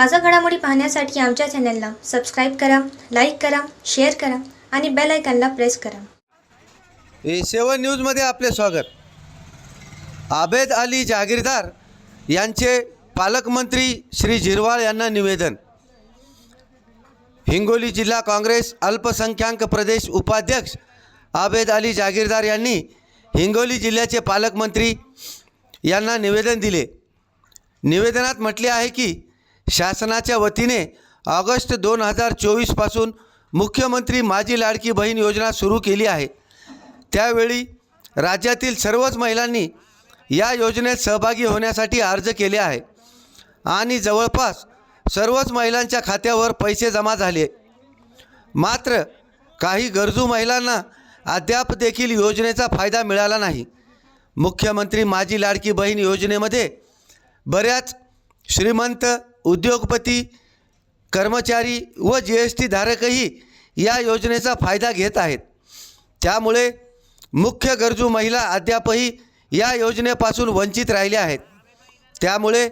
ताजा घडामोडी पाहण्यासाठी आमच्या चॅनलला सबस्क्राईब करा लाईक करा शेअर करा आणि बेल आयकॉनला प्रेस करा. ए सेवन न्यूजमध्ये आपले स्वागत. आबेद अली जहागीरदार यांचे पालकमंत्री श्री झिरवाळ यांना निवेदन. हिंगोली जिल्हा काँग्रेस अल्पसंख्याक प्रदेश उपाध्यक्ष आबेद अली जहागीरदार यांनी हिंगोली जिल्ह्याचे पालकमंत्री यांना निवेदन दिले. निवेदनात म्हटले आहे की शासनाच्या वतीने ऑगस्ट दोन हजार चोवीसपासून मुख्यमंत्री माझी लाडकी बहीण योजना सुरू केली आहे. त्यावेळी राज्यातील सर्वच महिलांनी या योजनेत सहभागी होण्यासाठी अर्ज केले आहे. आणि जवळपास सर्वच महिलांच्या खात्यावर पैसे जमा झाले. मात्र काही गरजू महिलांना अद्याप देखील योजनेचा फायदा मिळाला नाही. मुख्यमंत्री माझी लाडकी बहीण योजनेमध्ये बऱ्याच श्रीमंत उद्योगपती कर्मचारी व जी एस टी धारकही या योजनेचा फायदा घेत आहेत. त्यामुळे मुख्य गरजू महिला अद्यापही या योजनेपासून वंचित राहिल्या आहेत. त्यामुळे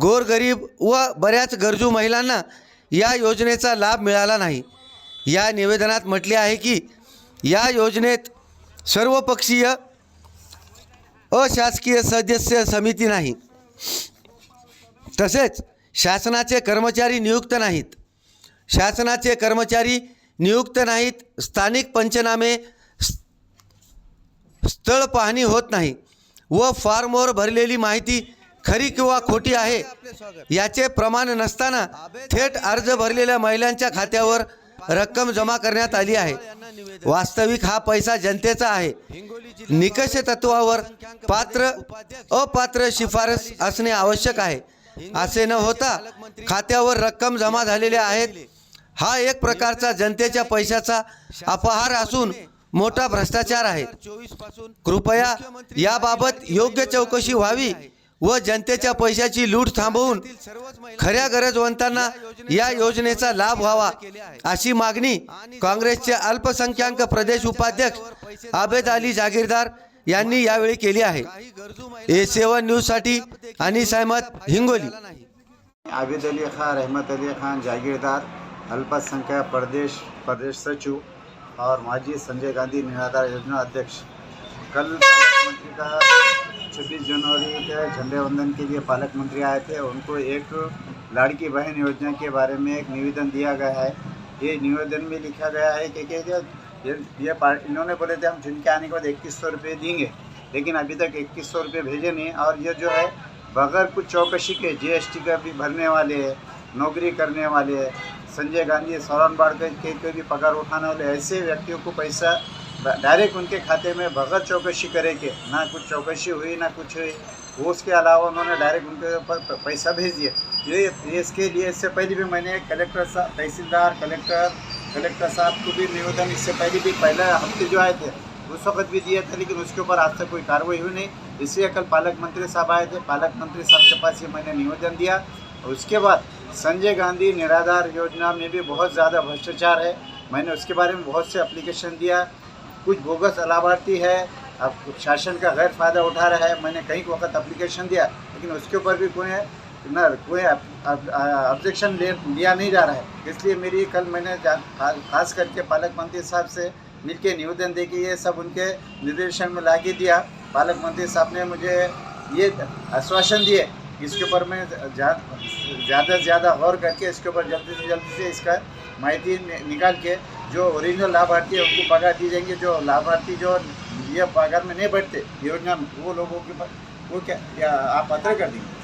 गोरगरीब व बऱ्याच गरजू महिलांना या योजनेचा लाभ मिळाला नाही. या निवेदनात म्हटले आहे की या योजनेत सर्वपक्षीय अशासकीय सदस्य समिती नाही. तसेच शासनाचे कर्मचारी नियुक्त नाहीत. शासनाचे कर्मचारी नियुक्त नाहीत. स्थानिक पंचनामे स्थळ पाहणी होत नाही व फॉर्मवर भरलेली माहिती खरी किंवा खोटी आहे याचे प्रमाण नसताना थेट अर्ज भरलेल्या महिलांच्या खात्यावर रक्कम जमा करण्यात आली आहे. वास्तविक हा पैसा जनतेचा आहे. निकष तत्वावर पात्र अपात्र शिफारस असणे आवश्यक आहे. असे न होता खात्यावर रक्कम जमा झालेल्या आहेत हा एक प्रकारचा जनतेच्या पैशाचा अपहार असून मोठा भ्रष्टाचार आहे. कृपया याबाबत योग्य चौकशी व्हावी व जनतेच्या पैशाची लूट थांबवून खऱ्या गरजवंतांना या योजनेचा लाभ व्हावा अशी मागणी काँग्रेसचे अल्पसंख्याक प्रदेश उपाध्यक्ष आबेद अली जागीरदार यांनी यावेळी केली आहे. ए सेवन न्यूजसाठी अनिस अहमद हिंगोली. आबिद अली खान रहमत अली खान जागीरदार अल्पसंख्यक प्रदेश प्रदेश सचिव और माजी संजय गांधी निराधार योजना अध्यक्ष। कल मंत्री का छब्बीस जनवरी के झंडे वंदन के लिए पालक मंत्री आए थे। उनको एक लाड़की बहन योजना के बारे में एक निवेदन दिया गया है। ये निवेदन में लिखा गया है कि, ये ये इन्होंने बोले थे, हम जिनके आने के बाद इक्कीस सौ रुपये देंगे, लेकिन अभी तक इक्कीस सौ रुपये भेजे नहीं और ये जो है, बगैर कुछ चौकसी के जीएसटी का भी भरने वाले हैं, नौकरी करने वाले हैं, संजय गांधी सौरन बाड़कर के के भी पगार उठाने वाले, ऐसे व्यक्तियों को पैसा डायरेक्ट उनके खाते में बगैर चौकसी करे के, ना कुछ चौकसी हुई, ना कुछ हुई, वो उसके अलावा उन्होंने डायरेक्ट उनके ऊपर पैसा भेज दिया। ये इसके लिए, इससे पहले भी मैंने कलेक्टर साहब तहसीलदार कलेक्टर कलेक्टर साहब को भी निवेदन, इससे पहले भी पहले हफ़्ते जो आए थे, उस वक्त भी दिया था, लेकिन उसके ऊपर आज तक कोई कार्रवाई हुई नहीं। इसलिए कल पालक मंत्री साहब आए थे, पालक मंत्री साहब के पास ये मैंने निवेदन दिया। उसके बाद संजय गांधी निराधार योजना में भी बहुत ज़्यादा भ्रष्टाचार है। मैंने उसके बारे में बहुत से अप्लीकेशन दिया। कुछ बोगस लाभार्थी है, अब शासन का गैर फ़ायदा उठा रहा है, मैंने कई वक्त अप्लीकेशन दिया, लेकिन उसके ऊपर भी कोई न कोई ऑब्जेक्शन ले, लिया नहीं जा रहा है। इसलिए मेरी कल मैंने खास करके पालक मंत्री साहब से मिलके निवेदन दे के ये सब उनके निर्देशन में लाके दिया। पालक मंत्री साहब ने मुझे ये आश्वासन दिए इसके ऊपर मैं ज़्यादा से ज़्यादा गौर करके इसके ऊपर जल्दी से जल्दी से इसका माहिती निकाल के जो ओरिजिनल लाभार्थी है उनको पगार दी जाएँगे। जो लाभार्थी जो ये पगार में नहीं बैठते योजना वो लोगों के वो क्या आप पत्र कर देंगे?